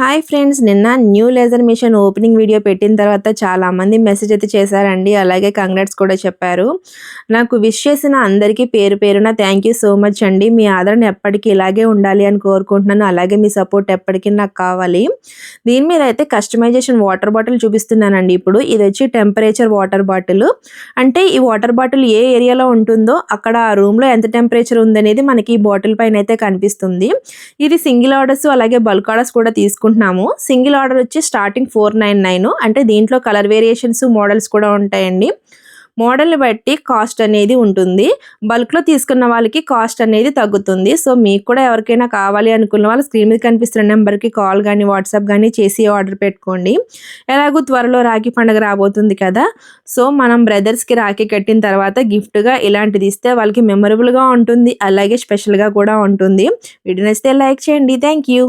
Hi friends నిన్న new laser machine opening video పెట్టిన తర్వాత చాలామంది మెసేజ్ అయితే చేశారండి. అలాగే కంగ్రాట్స్ కూడా చెప్పారు. నాకు విష్ చేసిన అందరికీ పేరు పేరున థ్యాంక్ యూ సో మచ్ అండి. మీ ఆదరణ ఎప్పటికీ ఇలాగే ఉండాలి అని కోరుకుంటున్నాను. అలాగే మీ సపోర్ట్ ఎప్పటికీ నాకు కావాలి. దీని మీద అయితే కస్టమైజేషన్ వాటర్ బాటిల్ చూపిస్తున్నానండి ఇప్పుడు. ఇది వచ్చి టెంపరేచర్ వాటర్ బాటిల్ అంటే ఈ వాటర్ బాటిల్ ఏ ఏరియాలో ఉంటుందో అక్కడ ఆ రూమ్లో ఎంత టెంపరేచర్ ఉందనేది మనకి ఈ బాటిల్ పైన అయితే కనిపిస్తుంది. ఇది సింగిల్ ఆర్డర్స్ అలాగే బల్క్ ఆర్డర్స్ కూడా తీసుకుంటున్నాము సింగిల్ ఆర్డర్ వచ్చి స్టార్టింగ్ ఫోర్ నైన్ నైన్ అంటే దీంట్లో కలర్ వేరియేషన్స్ మోడల్స్ కూడా ఉంటాయండి. మోడల్ని బట్టి కాస్ట్ అనేది ఉంటుంది. బల్క్లో తీసుకున్న వాళ్ళకి కాస్ట్ అనేది తగ్గుతుంది. సో మీకు కూడా ఎవరికైనా కావాలి అనుకున్న వాళ్ళు స్క్రీన్ మీద కనిపిస్తున్న నెంబర్కి కాల్ కానీ వాట్సాప్ కానీ చేసి ఆర్డర్ పెట్టుకోండి. ఎలాగో త్వరలో రాఖీ పండుగ రాబోతుంది కదా. సో మనం బ్రదర్స్కి రాఖీ కట్టిన తర్వాత గిఫ్ట్గా ఇలాంటిది ఇస్తే వాళ్ళకి మెమరబుల్గా ఉంటుంది. అలాగే స్పెషల్గా కూడా ఉంటుంది. వీడియో నచ్చితే లైక్ చేయండి. Thank you